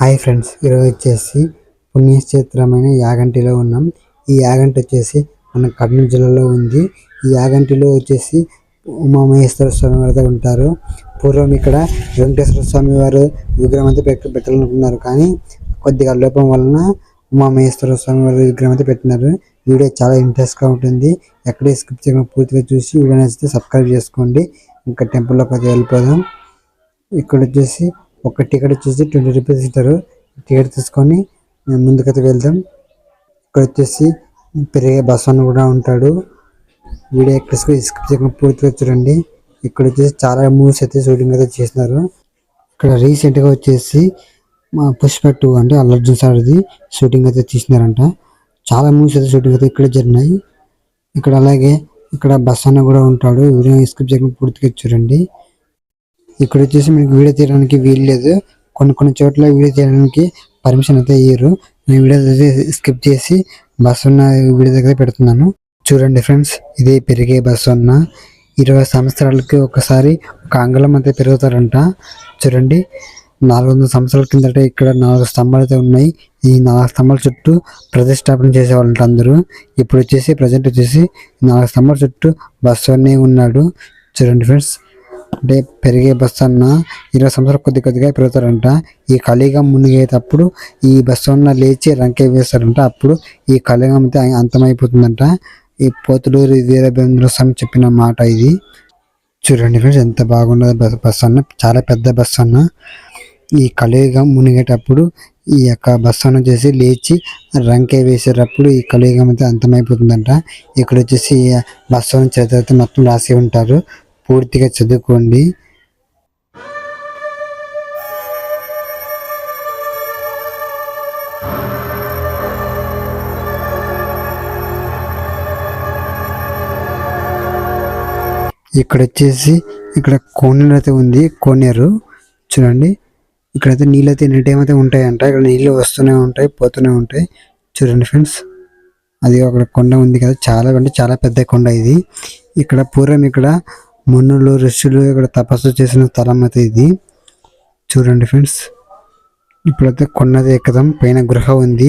Hi friends ఈరోజు వచ్చేసి పుణ్యక్షేత్రమైన యాగంటిలో ఉన్నాం. ఈ యాగంటి వచ్చేసి మన కర్నూలు జిల్లాలో ఉంది. ఈ యాగంటిలో వచ్చేసి ఉమామహేశ్వర స్వామి వారు ఉంటారు. పూర్వం ఇక్కడ వెంకటేశ్వర స్వామి వారు విగ్రహం అయితే పెట్ట పెట్టాలనుకున్నారు. కానీ కొద్దిగా లోపం వలన ఉమామహేశ్వర స్వామి వారి విగ్రహం అయితే పెట్టినారు. వీడియో చాలా ఇంట్రెస్ట్గా ఉంటుంది. ఎక్కడే స్కిప్ చేయకుండా పూర్తిగా చూసి వీడియో నచ్చితే సబ్స్క్రైబ్ చేసుకోండి. ఇంకా టెంపుల్లోకి అయితే వెళ్ళిపోదాం. ఇక్కడ వచ్చేసి ఒక టికెట్ వచ్చేసి ట్వంటీ రూపీస్ ఇస్తారు. టికెట్ తీసుకొని మేము ముందుకైతే వెళ్దాం. ఇక్కడ వచ్చేసి పెరిగే బస్ అన్న కూడా ఉంటాడు. వీడియో ఎక్కడ స్కిప్ చేయకుండా పూర్తిగా చూడండి. ఇక్కడ వచ్చేసి చాలా మూవీస్ అయితే షూటింగ్ అయితే చేసినారు ఇక్కడ రీసెంట్గా వచ్చేసి మా పుష్ప టూ అంటే అల్లు అర్జున్ సార్ది షూటింగ్ అయితే తీసినారంట చాలా మూవీస్ అయితే షూటింగ్ అయితే ఇక్కడ జరిగినాయి. ఇక్కడ అలాగే ఇక్కడ బస్ అన్న కూడా ఉంటాడు. వీడియో స్కిప్ చేయకుండా పూర్తిగా చూడండి. ఇక్కడ వచ్చేసి మీకు వీడియో తీయడానికి వీలు లేదు. కొన్ని కొన్ని చోట్ల వీడియో తీయడానికి పర్మిషన్ అయితే ఇయ్యరు. నేను వీడియో అయితే స్కిప్ చేసి బస్సు ఉన్న వీడియో దగ్గర పెడుతున్నాను. చూడండి ఫ్రెండ్స్ ఇది పెరిగే బస్సు ఉన్న ఇరవై సంవత్సరాలకి ఒకసారి ఒక అంగళం అయితే పెరుగుతారంట. చూడండి నాలుగు వందల సంవత్సరాల కిందట ఇక్కడ నాలుగు స్తంభాలు అయితే ఉన్నాయి. ఈ నాలుగు స్తంభాల చుట్టూ ప్రతిష్టాపన చేసేవాళ్ళంట అందరూ. ఇప్పుడు వచ్చేసి ప్రజెంట్ వచ్చేసి నాలుగు స్తంభాల చుట్టూ బస్సు అనే ఉన్నాడు. చూడండి ఫ్రెండ్స్ అంటే పెరిగే బస్సు అన్న ఇరవై సంవత్సరాలు కొద్ది కొద్దిగా పెరుగుతారంట. ఈ కలియుగం మునిగేటప్పుడు ఈ బస్సు అన్న లేచి రంకే వేస్తారంట. అప్పుడు ఈ కలియుగం అయితే అంతమైపోతుందంట. ఈ పోతులూరు వీరభేంద్ర స్వామి చెప్పిన మాట ఇది. చూడండి ఫ్రెండ్స్ ఎంత బాగున్నదో బస్ బస్సు అన్న. చాలా పెద్ద బస్సు అన్న. ఈ కలియుగం మునిగేటప్పుడు ఈ యొక్క బస్సు అన్న చేసి లేచి రంకే వేసేటప్పుడు ఈ కలియుగం అయితే అంతమైపోతుందంట. ఇక్కడ వచ్చేసి బస్సు అన్న చరిత్ర మొత్తం రాసి ఉంటారు. పూర్తిగా చదువుకోండి. ఇక్కడ వచ్చేసి ఇక్కడ కోనేరు అయితే ఉంది. కోనేరు. చూడండి. ఇక్కడైతే నీళ్ళు అయితే ఎనీ టైం అయితే ఉంటాయంట. ఇక్కడ నీళ్ళు వస్తూనే ఉంటాయి పోతూనే ఉంటాయి. చూడండి ఫ్రెండ్స్. అది అక్కడ కొండ ఉంది కదా. చాలా అంటే చాలా పెద్ద కొండ ఇది. ఇక్కడ పూర్వం ఇక్కడ మన్నులు ఋషులు ఇక్కడ తపస్సు చేసిన స్థలం అయితే ఇది. చూడండి ఫ్రెండ్స్. ఇప్పుడైతే కొండది ఎక్కుదాం పైన గృహ ఉంది.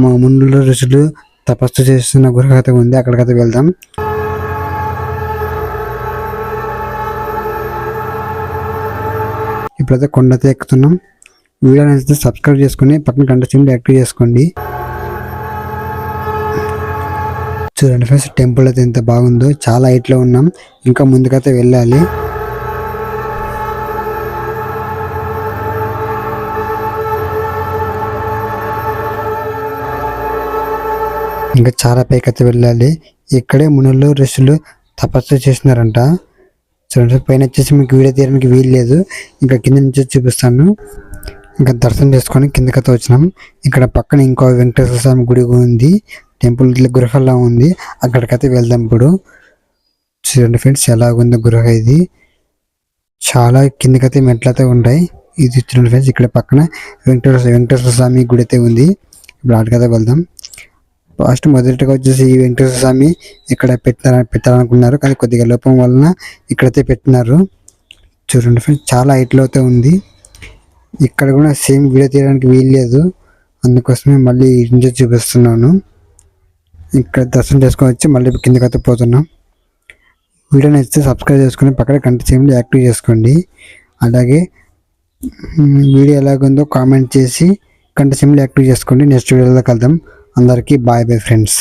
మా మునులు ఋషులు తపస్సు చేసిన గృహ అయితే ఉంది. అక్కడికైతే వెళ్దాం. ఇప్పుడైతే కొండతో ఎక్కుతున్నాం. వీడియో నచ్చితే సబ్స్క్రైబ్ చేసుకుని పక్కన గంట సింబల్ యాక్టివ్ చేసుకోండి. చూడండి ఫ్రెండ్స్ టెంపుల్ అయితే ఎంత బాగుందో చాలా హైట్లో ఉన్నాం. ఇంకా ముందుకైతే వెళ్ళాలి. ఇంకా చాలా పైకైతే వెళ్ళాలి. ఇక్కడే మునులు ఋషులు తపస్సు చేసినారంట చూడండి పైన వచ్చేసి మీకు వీడియో తీయడానికి వీలు లేదు. ఇంకా కింద నుంచి చూపిస్తాను. ఇంకా దర్శనం చేసుకొని కిందకైతే వచ్చినాం. ఇక్కడ పక్కన ఇంకో వెంకటేశ్వర స్వామి గుడి ఉంది. టెంపుల్ ఇట్లా గృహలా ఉంది. అక్కడికైతే వెళ్దాం ఇప్పుడు. చూడండి ఫ్రెండ్స్ ఎలా గృహ ఇది. చాలా కిందకైతే మెట్లయితే ఉంటాయి. ఇది చూడండి ఫ్రెండ్స్ ఇక్కడ పక్కన వెంకటేశ్వర వెంకటేశ్వర స్వామి గుడి అయితే ఉంది. ఇప్పుడు అక్కడికైతే వెళ్దాం. ఫస్ట్ మొదటిగా వచ్చేసి ఈ వెంకటేశ్వర స్వామి ఇక్కడ పెట్టార పెట్టాలనుకున్నారు. కానీ కొద్దిగా లోపం వలన ఇక్కడైతే పెట్టినారు. చూడండి ఫ్రెండ్స్ చాలా హైట్లో అయితే ఉంది. ఇక్కడ కూడా సేమ్ వీడియో తీయడానికి వీలు లేదు. అందుకోసమే మళ్ళీ ఇంటి చూపిస్తున్నాను. ఇక్కడ దర్శనం చేసుకొని వచ్చి మళ్ళీ కిందకి అయితే పోతున్నాం. వీడియో నచ్చితే సబ్స్క్రైబ్ చేసుకుని పక్కన కంటి చేయండి యాక్టివ్ చేసుకోండి. అలాగే వీడియో ఎలాగుందో కామెంట్ చేసి కంటి సింబల్ యాక్టివ్ చేసుకోండి. నెక్స్ట్ వీడియోలో కలుద్దాం. అందరికీ బాయ్ బాయ్ ఫ్రెండ్స్